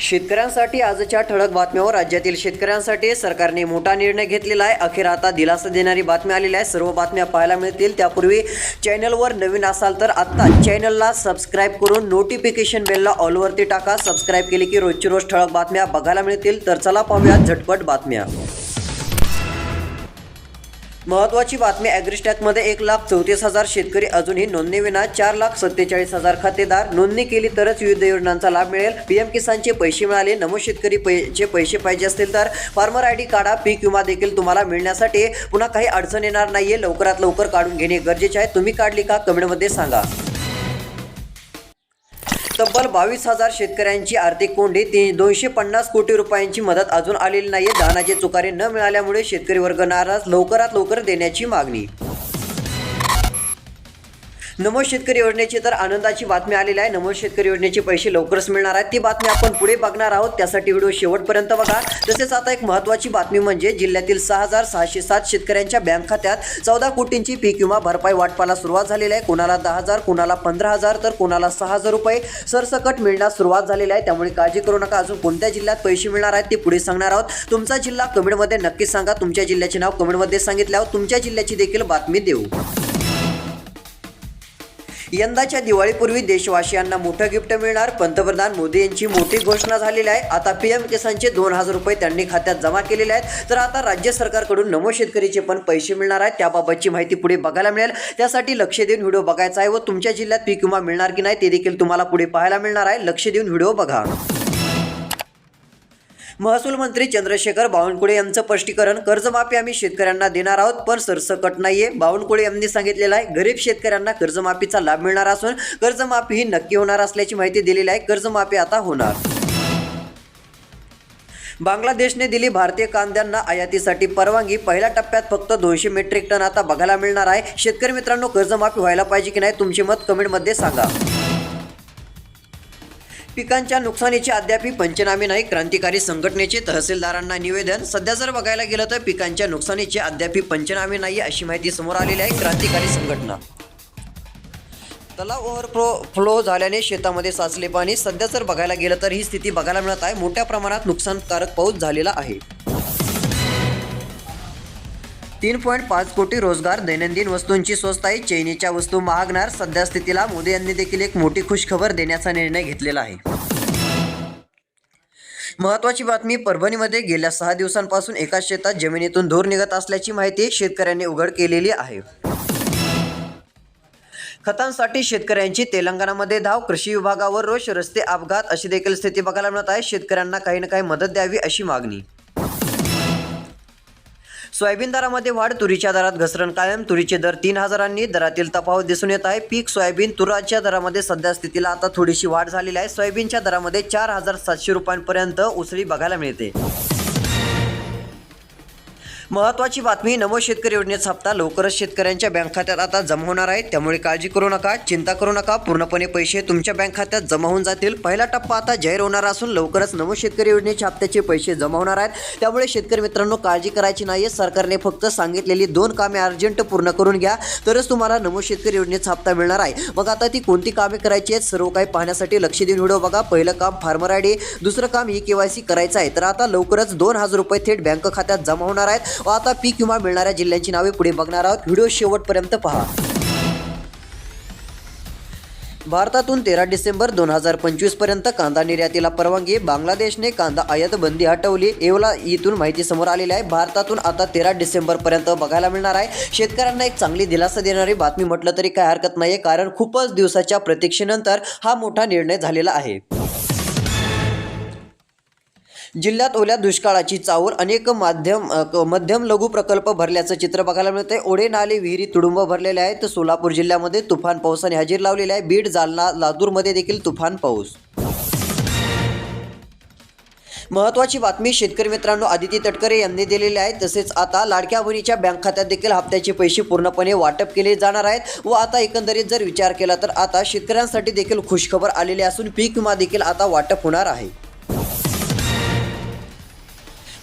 शेतकऱ्यांसाठी आजच्या ठळक बातम्यावर राज्यातील शेतकऱ्यांसाठी सरकारने मोठा निर्णय घेतलेला आहे. अखेर आता दिलासा देणारी बातमी आलेली आहे. सर्व बातम्या पाहायला मिळतील. त्यापूर्वी चॅनलवर नवीन असाल तर आत्ता चॅनलला सबस्क्राईब करून नोटिफिकेशन बेलला ऑलवरती टाका. सबस्क्राईब केली की रोजची रोज ठळक बातम्या बघायला मिळतील. तर चला पाहूया झटपट बातम्या. महत्वाची बातमी ॲग्रिस्टॅकमध्ये एक लाख चौतीस हजार शेतकरी अजूनही नोंदणीविना चार लाख सत्तेचाळीस हजार खातेदार नोंदणी केली तरच विविध योजनांचा लाभ मिळेल. पीएम किसानचे पैसे मिळाले. नमो शेतकरी पैसे पैसे पाहिजे असतील तर फार्मर आय डी काढा. पीक विमा देखील तुम्हाला मिळण्यासाठी पुन्हा काही अडचण येणार नाहीये. लवकरात लवकर काढून घेणे गरजेचे आहे. तुम्ही काढली का? कमेंटमध्ये सांगा. तब्बल बावीस हजार शेतकऱ्यांची आर्थिक कोंडी ती दोनशे पन्नास कोटी रुपयांची मदत अजून आलेली नाहीये. धानाचे चुकारे न मिळाल्यामुळे शेतकरी वर्ग नाराज लवकरात लवकर देण्याची मागणी. नमो शेतकरी योजनेची तर आनंदाची बातमी आलेली आहे. नमो शेतकरी योजनेचे पैसे लवकरच मिळणार आहेत. ती बातमी आपण पुढे बघणार आहोत. त्यासाठी व्हिडिओ शेवटपर्यंत बघा. तसेच आता एक महत्त्वाची बातमी म्हणजे जिल्ह्यातील सहा हजार सहाशे सात शेतकऱ्यांच्या बँक खात्यात चौदा कोटींची पीक विमा भरपाई वाटपाला सुरुवात झालेली आहे. कोणाला दहा हजार कोणाला पंधरा हजार तर कोणाला सहा हजार रुपये सरसकट मिळण्यास सुरुवात झालेली आहे. त्यामुळे काळजी करू नका. अजून कोणत्या जिल्ह्यात पैसे मिळणार आहेत ते पुढे सांगणार आहोत. तुमचा जिल्हा कमेंटमध्ये नक्कीच सांगा. तुमच्या जिल्ह्याचे नाव कमेंटमध्ये सांगितल्यावर तुमच्या जिल्ह्याची देखील बातमी देऊ. यंदाच्या दिवाळीपूर्वी देशवासियांना मोठं गिफ्ट मिळणार. पंतप्रधान मोदी यांची मोठी घोषणा झालेली आहे. आता पीएम किसानचे दोन हजार रुपये त्यांनी खात्यात जमा केलेले आहेत. तर आता राज्य सरकारकडून नमो शेतकरीचे पण पैसे मिळणार आहेत. त्याबाबतची माहिती पुढे बघायला मिळेल. त्यासाठी लक्ष देऊन व्हिडिओ बघायचा आहे व तुमच्या जिल्ह्यात पीक विमा मिळणार की नाही ते देखील तुम्हाला पुढे पाहायला मिळणार आहे. लक्ष देऊन व्हिडिओ बघा. महसूल मंत्री चंद्रशेखर बावनकुळे यांचं स्पष्टीकरण कर्जमाफी आम्ही शेतकऱ्यांना देणार आहोत पण सरसकट नाहीये. बावनकुळे यांनी सांगितलेलं आहे गरीब शेतकऱ्यांना कर्जमाफीचा लाभ मिळणार असून कर्जमाफी ही नक्की होणार असल्याची माहिती दिलेली आहे. कर्जमाफी आता होणार. बांगलादेशने दिली भारतीय कांद्यांना आयातीसाठी परवानगी. पहिल्या टप्प्यात फक्त दोनशे मेट्रिक टन आता बघायला मिळणार आहे. शेतकरी मित्रांनो कर्जमाफी व्हायला पाहिजे की नाही तुमचे मत कमेंटमध्ये सांगा. पिकांच्या नुकसानीचे अद्यापही पंचनामे नाही. क्रांतिकारी संघटनेचे तहसीलदारांना निवेदन. सध्या जर बघायला गेलं तर पिकांच्या नुकसानीचे अद्यापही पंचनामे नाही अशी माहिती समोर आलेली आहे क्रांतिकारी संघटना. तलाव ओव्हरफ्लो फ्लो झाल्याने शेतामध्ये साचले पाणी. सध्या जर बघायला गेलं तर ही स्थिती बघायला मिळत आहे. मोठ्या प्रमाणात नुकसानकारक पाऊस झालेला आहे. तीन पॉईंट पाच कोटी रोजगार दैनंदिन वस्तूंची स्वस्त आहे चैनीच्या वस्तू महागणार. सध्या स्थितीला मोदी यांनी देखील एक मोठी खुशखबर देण्याचा निर्णय घेतलेला आहे. महत्वाची बातमी परभणीमध्ये गेल्या सहा दिवसांपासून एका शेतात जमिनीतून धूर निघत असल्याची माहिती शेतकऱ्यांनी उघड केलेली आहे. खतांसाठी शेतकऱ्यांची तेलंगणामध्ये धाव कृषी विभागावर रोष रस्ते अपघात अशी देखील स्थिती बघायला मिळत आहे. शेतकऱ्यांना काही ना काही मदत द्यावी अशी मागणी. सोयाबीन दरामध्ये वाढ तुरीच्या दरात घसरण कायम तुरीचे दर तीन हजारांनी दरातील तफावत दिसून येत आहे. पीक सोयाबीन तुराच्या दरामध्ये सध्या स्थितीला आता थोडीशी वाढ झालेली आहे. सोयाबीनच्या दरामध्ये चार हजार सातशे रुपयांपर्यंत उसळी बघायला मिळते. महत्वाची बातमी नमो शेतकरी योजनेचा हप्ता लवकरच शेतकऱ्यांच्या बँक खात्यात आता जमा होणार आहे. त्यामुळे काळजी करू नका चिंता करू नका. पूर्णपणे पैसे तुमच्या बँक खात्यात जमा होऊन जातील. पहिला टप्पा आता जाहीर होणार असून लवकरच नमो शेतकरी योजनेच्या हप्त्याचे पैसे जमा होणार आहेत. त्यामुळे शेतकरी मित्रांनो काळजी करायची नाही सरकारने फक्त सांगितलेली दोन कामे अर्जंट पूर्ण करून घ्या. तरच तुम्हाला नमो शेतकरी योजनेचा हप्ता मिळणार आहे. मग आता ती कोणती कामे करायची आहेत सर्व काही पाहण्यासाठी लक्ष देऊन व्हिडिओ बघा. पहिलं काम फार्मर आय डी दुसरं काम ई के वाय सी करायचं आहे. तर आता लवकरच दोन हजार रुपये थेट बँक खात्यात जमा होणार आहेत. आता पीक विमा मिळणाऱ्या जिल्ह्यांची नावे पुढे बघणार आहोत. व्हिडिओ शेवटपर्यंत पहा. भारतातून तेरा डिसेंबर दोन हजार पंचवीसपर्यंत कांदा निर्यातीला परवानगी. बांगलादेशने कांदा आयात बंदी हटवली. येवला इथून माहिती समोर आलेली आहे. भारतातून आता तेरा डिसेंबर पर्यंत बघायला मिळणार आहे. शेतकऱ्यांना एक चांगली दिलासा देणारी बातमी म्हटलं तरी काय हरकत नाही कारण खूपच दिवसाच्या प्रतीक्षेनंतर हा मोठा निर्णय झालेला आहे. जिल्ह्यात ओल्या दुष्काळाची चावर अनेक माध्यम क- मध्यम लघु प्रकल्प भरल्याचं चित्र बघायला मिळते ओढे नाले विहिरी तुडुंब भरलेले आहेत. सोलापूर जिल्ह्यामध्ये तुफान पावसाने हजेरी लावलेली आहे. बीड जालना लातूरमध्ये देखील तुफान पाऊस. महत्वाची बातमी शेतकरी मित्रांनो आदिती तटकरे यांनी दिलेली आहे. तसेच आता लाडक्या बहिणीच्या बँक खात्यात देखील हप्त्याचे पैसे पूर्णपणे वाटप केले जाणार आहेत. व आता एकंदरीत जर विचार केला तर आता शेतकऱ्यांसाठी देखील खुशखबर आलेली असून पीक विमा देखील आता वाटप होणार आहे.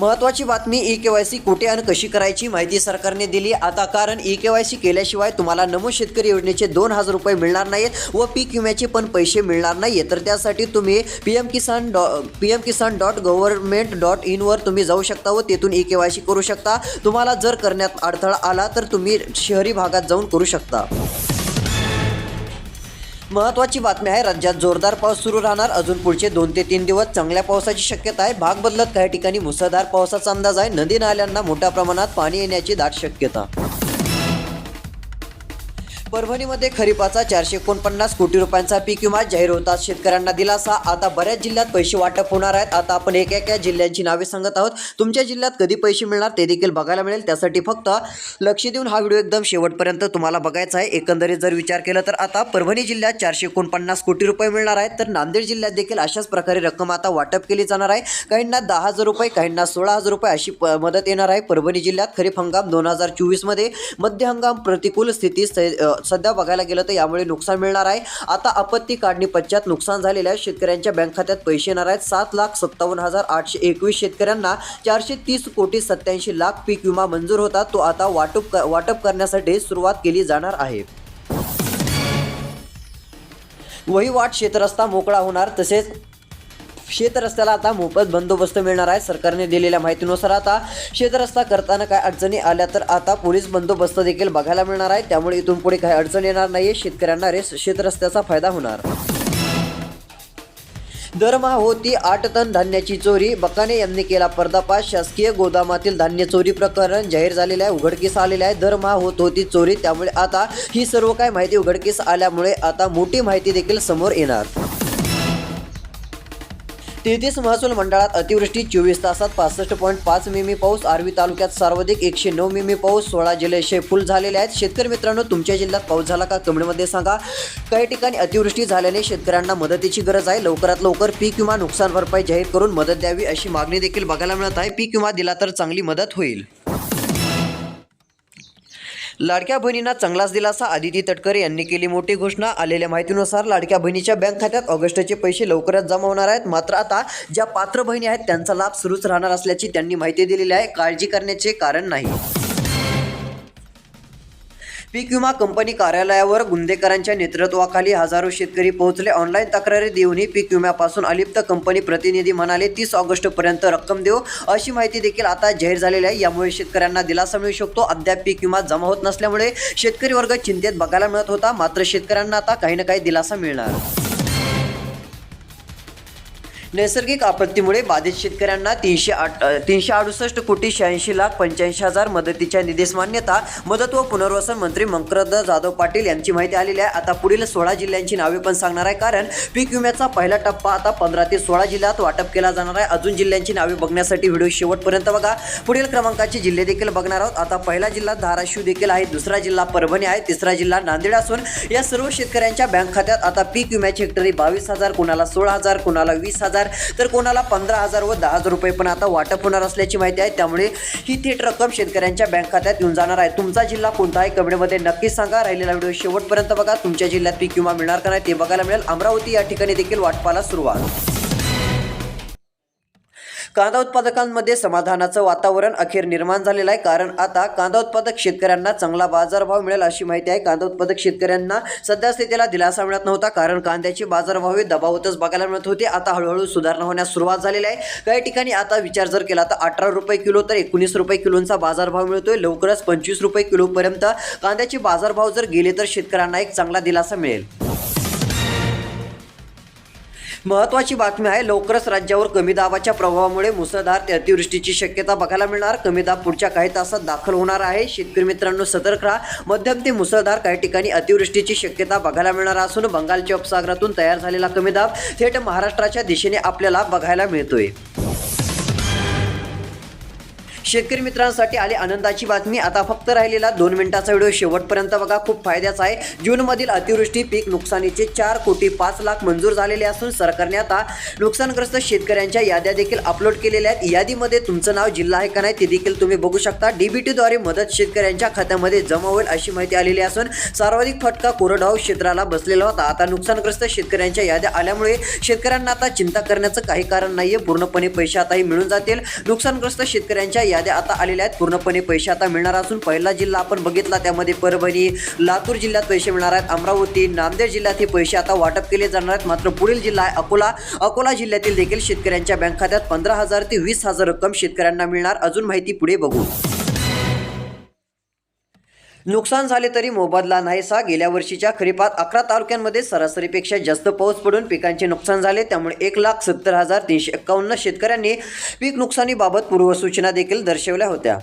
महत्वाची बातमी ई के वाय सी कुठे आणि कशी करायची माहिती सरकारने दिली. आता कारण ई के वाय सी केल्याशिवाय तुम्हाला नमो शेतकरी योजनेचे दोन हजार रुपये मिळणार नाहीत व पीक विम्याचे पण पैसे मिळणार नाहीये तर त्यासाठी तुम्ही P M Kisan dot P M Kisan dot government dot इनवर तुम्ही जाऊ शकता व तेथून ई के वाय सी करू शकता. तुम्हाला जर करण्यात अडथळा आला तर तुम्ही शहरी भागात जाऊन करू शकता. महत्वाची बातमी आहे राज्यात जोरदार पाऊस सुरू राहणार. अजून पुढचे दोन ते तीन दिवस चांगल्या पावसाची शक्यता आहे. भाग बदलत काही ठिकाणी मुसळधार पावसाचा अंदाज आहे. नदी नाल्यांना मोठ्या प्रमाणात पाणी येण्याची दाट शक्यता. परभणीमध्ये खरीपाचा चारशे एकोणपन्नास कोटी रुपयांचा पीक विमा जाहीर होता शेतकऱ्यांना दिलासा. आता बऱ्याच जिल्ह्यात पैसे वाटप होणार आहेत. आता आपण एका एका जिल्ह्यांची नावे सांगत आहोत. तुमच्या जिल्ह्यात कधी पैसे मिळणार ते देखील बघायला मिळेल. त्यासाठी फक्त लक्ष देऊन हा व्हिडिओ एकदम शेवटपर्यंत तुम्हाला बघायचा आहे. एकंदरीत जर विचार केला तर आता परभणी जिल्ह्यात चारशे एकोणपन्नास कोटी रुपये मिळणार आहेत. तर नांदेड जिल्ह्यात देखील अशाच प्रकारे रक्कम आता वाटप केली जाणार आहे. काहींना दहा हजार रुपये काहींना सोळा हजार रुपये अशी प- मदत येणार आहे. परभणी जिल्ह्यात खरीप हंगाम दोन हजार चोवीसमध्ये मध्य हंगाम प्रतिकूल स्थिती सध्या बघायला गेलं तर यामुळे नुकसान मिळणार आहे. आता आपत्ती काढणी पश्चात नुकसान झालेल्या शेतकऱ्यांच्या बँक खात्यात पैसे येणार आहेत. सात लाख सत्तावन्न हजार आठशे एकवीस शेतकऱ्यांना चारशे तीस कोटी सत्याऐंशी लाख पीक विमा मंजूर होता. तो आता वाटप क- वाटप करण्यासाठी सुरुवात केली जाणार आहे. वहिवाट शेतरस्ता मोकळा होणार. तसेच शेतरस्त्याला आता मोफत बंदोबस्त मिळणार आहे. सरकारने दिलेल्या माहितीनुसार आता शेतरस्ता करताना काय अडचणी आल्या तर आता पोलीस बंदोबस्त देखील बघायला मिळणार आहे. त्यामुळे इथून पुढे काही अडचण येणार नाही शेतकऱ्यांना रेस शेतरस्त्याचा फायदा होणार. दरमहा होती आठ टन धान्याची चोरी. बकाने यांनी केला पर्दापास शासकीय गोदामातील धान्य चोरी प्रकरण जाहीर झालेलं आहे. उघडकीस आलेले आहे. दरमहा होत होती चोरी. त्यामुळे आता ही सर्व काय माहिती उघडकीस आल्यामुळे आता मोठी माहिती देखील समोर येणार. तेहतीस महसूल मंडळात अतिवृष्टी चोवीस तासात पासष्ट पॉईंट पाच मिमी पाऊस आर्वी तालुक्यात सर्वाधिक एकशे नऊ मिमी पाऊस सोळा जलाशय फुल झालेले आहेत. शेतकरी मित्रांनो तुमच्या जिल्ह्यात पाऊस झाला का कमेंटमध्ये सांगा. काही ठिकाणी अतिवृष्टी झाल्याने शेतकऱ्यांना मदतीची गरज आहे. लवकरात लवकर पीक विमा नुकसान भरपाई जाहीर करून मदत द्यावी अशी मागणी देखील बघायला मिळत आहे. पीक विमा दिला तर चांगली मदत होईल. लाडक्या बहिणींना चांगलाच दिलासा आदिती तटकरे यांनी केली मोठी घोषणा. आलेल्या माहितीनुसार लाडक्या बहिणीच्या बँक खात्यात ऑगस्टचे पैसे लवकरच जमा होणार आहेत. मात्र आता ज्या पात्र बहिणी आहेत त्यांचा लाभ सुरूच राहणार असल्याची त्यांनी माहिती दिलेली आहे. काळजी करण्याचे कारण नाही. पीक विमा कंपनी कार्यालयावर गुंदेकरांच्या नेतृत्वाखाली हजारो शेतकरी पोहोचले. ऑनलाईन तक्रारी देऊनही पीक विम्यापासून अलिप्त कंपनी प्रतिनिधी म्हणाले तीस ऑगस्टपर्यंत रक्कम देऊ. अशी माहिती देखील आता जाहीर झालेली आहे. यामुळे शेतकऱ्यांना दिलासा मिळू शकतो. अद्याप पीक विमा जमा होत नसल्यामुळे शेतकरी वर्ग चिंतेत बघायला मिळत होता. मात्र शेतकऱ्यांना आता काही ना काही दिलासा मिळणार. नैसर्गिक आपत्तीमुळे बाधित शेतकऱ्यांना तीनशे आठ तीनशे अडुसष्ट कोटी शहाऐंशी लाख पंच्याऐंशी हजार मदतीच्या निधीस मान्यता. मदत व पुनर्वसन मंत्री मंकरद जाधव पाटील यांची माहिती आलेली आहे. आता पुढील सोळा जिल्ह्यांची नावे पण सांगणार आहे. कारण पीक विम्याचा पहिला टप्पा आता पंधरा ते सोळा जिल्ह्यात वाटप केला जाणार आहे. अजून जिल्ह्यांची नावे बघण्यासाठी व्हिडिओ शेवटपर्यंत बघा. पुढील क्रमांकाचे जिल्हे देखील बघणार आहोत. आता पहिला जिल्हा धाराशिव देखील आहे. दुसरा जिल्हा परभणी आहे. तिसरा जिल्हा नांदेड असून या सर्व शेतकऱ्यांच्या बँक खात्यात आता पीक विम्याची हेक्टरी बावीस हजार कोणाला सोळा हजार कोणाला वीस हजार. तर कोणाला पंधरा हजार व दहा हजार रुपये पण आता वाटप होणार असल्याची माहिती आहे. त्यामुळे ही थेट रक्कम शेतकऱ्यांच्या बँक खात्यात येऊन जाणार आहे. तुमचा जिल्हा कोणता आहे कमेंटमध्ये नक्कीच सांगा. राहिलेला व्हिडिओ शेवटपर्यंत बघा. तुमच्या जिल्ह्यात पीक विमा मिळणार का नाही ते बघायला मिळेल. अमरावती या ठिकाणी देखील वाटपाला सुरुवात. कांदा उत्पादकांमध्ये समाधानाचं वातावरण अखेर निर्माण झालेलं आहे. कारण आता कांदा उत्पादक शेतकऱ्यांना चांगला बाजारभाव मिळेल अशी माहिती आहे. कांदा उत्पादक शेतकऱ्यांना सध्या स्थितीला दिलासा मिळत नव्हता. कारण कांद्याचे बाजारभाव हे दबावतच बघायला मिळत होते. आता हळूहळू सुधारणा होण्यास सुरुवात झालेली आहे. काही ठिकाणी आता विचार जर केला तर अठरा रुपये किलो तर एकोणीस रुपये किलोंचा बाजारभाव मिळतोय. लवकरच पंचवीस रुपये किलोपर्यंत कांद्याचे बाजारभाव जर गेले तर शेतकऱ्यांना एक चांगला दिलासा मिळेल. महत्वाची बातमी आहे लवकरच राज्यावर कमी दाबाच्या प्रभावामुळे मुसळधार ते अतिवृष्टीची शक्यता बघायला मिळणार. कमी दाब पुढच्या काही तासात दाखल होणार आहे. शेतकरी मित्रांनो सतर्क राहा. मध्यम ते मुसळधार काही ठिकाणी अतिवृष्टीची शक्यता बघायला मिळणार असून बंगालच्या उपसागरातून तयार झालेला कमी दाब थेट महाराष्ट्राच्या दिशेने आपल्याला बघायला मिळतोय. शेतकरी मित्रांसाठी आली आनंदाची बातमी. आता फक्त राहिलेला दोन मिनिटाचा व्हिडिओ शेवटपर्यंत बघा. खूप फायद्याचा आहे. जूनमधील अतिवृष्टी पीक नुकसानीचे चार कोटी पाच लाख मंजूर झालेले असून सरकारने आता नुकसानग्रस्त शेतकऱ्यांच्या याद्या देखील अपलोड केलेल्या आहेत. यादीमध्ये तुमचं नाव जिल्हा आहे का नाही ते देखील तुम्ही बघू शकता. डीबीटीद्वारे मदत शेतकऱ्यांच्या खात्यामध्ये जमा होईल अशी माहिती आलेली असून सर्वाधिक फटका कोरडवाहू क्षेत्राला बसलेला होता. आता नुकसानग्रस्त शेतकऱ्यांच्या याद्या आल्यामुळे शेतकऱ्यांना आता चिंता करण्याचं काही कारण नाहीये. पूर्णपणे पैसे आताही मिळून जातील. नुकसानग्रस्त शेतकऱ्यांच्या याद्या आता आलेल्या आहेत. पूर्णपणे पैसे आता मिळणार असून पहिला जिल्हा आपण बघितला त्यामध्ये परभणी लातूर जिल्ह्यात पैसे मिळणार आहेत. अमरावती नांदेड जिल्ह्यात हे पैसे आता वाटप केले जाणार आहेत. मात्र पुढील जिल्हा आहे अकोला. अकोला जिल्ह्यातील देखील शेतकऱ्यांच्या बँक खात्यात पंधरा हजार ते वीस हजार रक्कम शेतकऱ्यांना मिळणार. अजून माहिती पुढे बघू. नुकसान झाले तरी मोबदला नाहीसा. गेल्या वर्षीच्या खरीपात अकरा तालुक्यांमध्ये सरासरीपेक्षा जास्त पाऊस पडून पिकांचे नुकसान झाले. त्यामुळे एक लाख सत्तर हजार तीनशे एक्कावन्न शेतकऱ्यांनी पीक नुकसानीबाबत पूर्वसूचना देखील दर्शवल्या होत्या.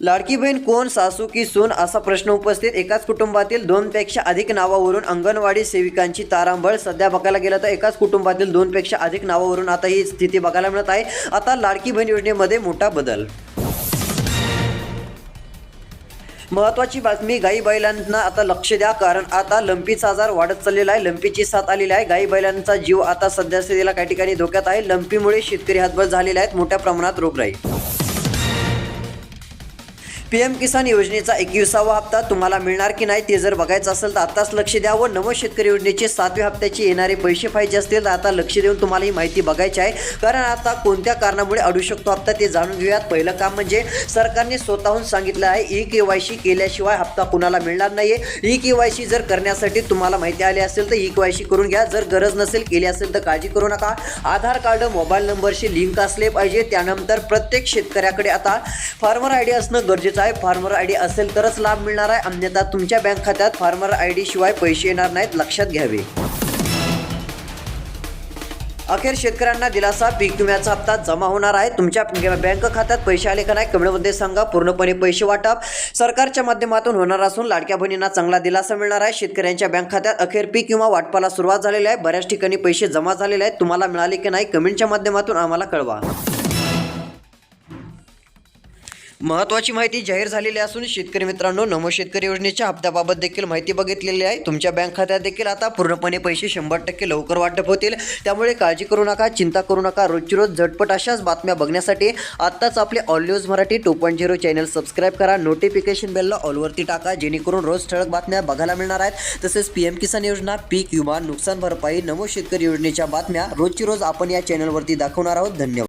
लाडकी बहीण कोण सासू की सून असा प्रश्न उपस्थित एकाच कुटुंबातील दोनपेक्षा अधिक नावावरून अंगणवाडी सेविकांची तारांबळ सध्या बघायला गेलं तर एकाच कुटुंबातील दोनपेक्षा अधिक नावावरून आता ही स्थिती बघायला मिळत आहे. आता लाडकी बहीण योजनेमध्ये मोठा बदल. महत्वाची बातमी गाई बैलांना आता लक्ष द्या कारण आता लंपीचा आजार वाढत चाललेला आहे. लंपीची साथ आलेली आहे. गाई बैलांचा जीव आता सध्या स्थितीला काही ठिकाणी धोक्यात आहे. लंपीमुळे शेतकरी हातभर झालेले आहेत. मोठ्या प्रमाणात रोगराई. पी एम किसान योजनेचा एकविसावा हप्ता तुम्हाला मिळणार की नाही ते जर बघायचं असेल तर आत्ताच लक्ष द्या व नव शेतकरी योजनेचे सातव्या हप्त्याचे येणारे पैसे पाहिजे असतील तर आता लक्ष देऊन तुम्हाला ही माहिती बघायची आहे. कारण आता कोणत्या कारणामुळे अडू शकतो हप्ता ते जाणून घेऊयात. पहिलं काम म्हणजे सरकारने स्वतःहून सांगितलं आहे ई के वाय सी केल्याशिवाय हप्ता कुणाला मिळणार नाहीये. ई के वाय सी जर करण्यासाठी तुम्हाला माहिती आली असेल तर ई के वाय सी करून घ्या. जर गरज नसेल केली असेल तर काळजी करू नका. आधार कार्ड मोबाईल नंबरशी लिंक असले पाहिजे. त्यानंतर प्रत्येक शेतकऱ्याकडे आता फार्मर आय डी असणं गरजेचं व्यवसाय फार्मर आय डी असेल तरच लाभ मिळणार आहे. अन्यथा तुमच्या बँक खात्यात फार्मर आय डी शिवाय पैसे येणार नाहीत. लक्षात घ्यावे. अखेर शेतकऱ्यांना दिलासा. पीक विम्याचा हप्ता जमा होणार आहे. तुमच्या बँक खात्यात पैसे आले का नाही? कमेंटमध्ये सांगा. पूर्णपणे पैसे वाटप सरकारच्या माध्यमातून होणार असून लाडक्या बहिणींना चांगला दिलासा मिळणार आहे. शेतकऱ्यांच्या बँक खात्यात अखेर पीक विमा वाटपाला सुरुवात झालेली आहे. बऱ्याच ठिकाणी पैसे जमा झालेले आहेत. तुम्हाला मिळाले की नाही? कमेंटच्या माध्यमातून आम्हाला कळवा. महत्वाची माहिती जाहीर झालेली असून शेतकरी मित्रांनो नमो शेतकरी योजनेच्या हप्त्याबाबत देखील माहिती बघितलेली आहे. तुमच्या बँक खात्यात देखील आता पूर्णपणे पैसे शंभर टक्के लवकर वाटप होतील. त्यामुळे काळजी करू नका चिंता करू नका. रोजची रोज झटपट अशाच बातम्या बघण्यासाठी आत्ताच आपले all news Marathi two point zero channel subscribe करा. नोटिफिकेशन बेलला ऑलवरती टाका जेणेकरून रोज ठळक बातम्या बघायला मिळणार आहेत. तसेच पी एम किसान योजना पीक विमा नुकसान भरपाई नमो शेतकरी योजनेच्या बातम्या रोजची रोज आपण या चॅनलवरती दाखवणार आहोत. धन्यवाद.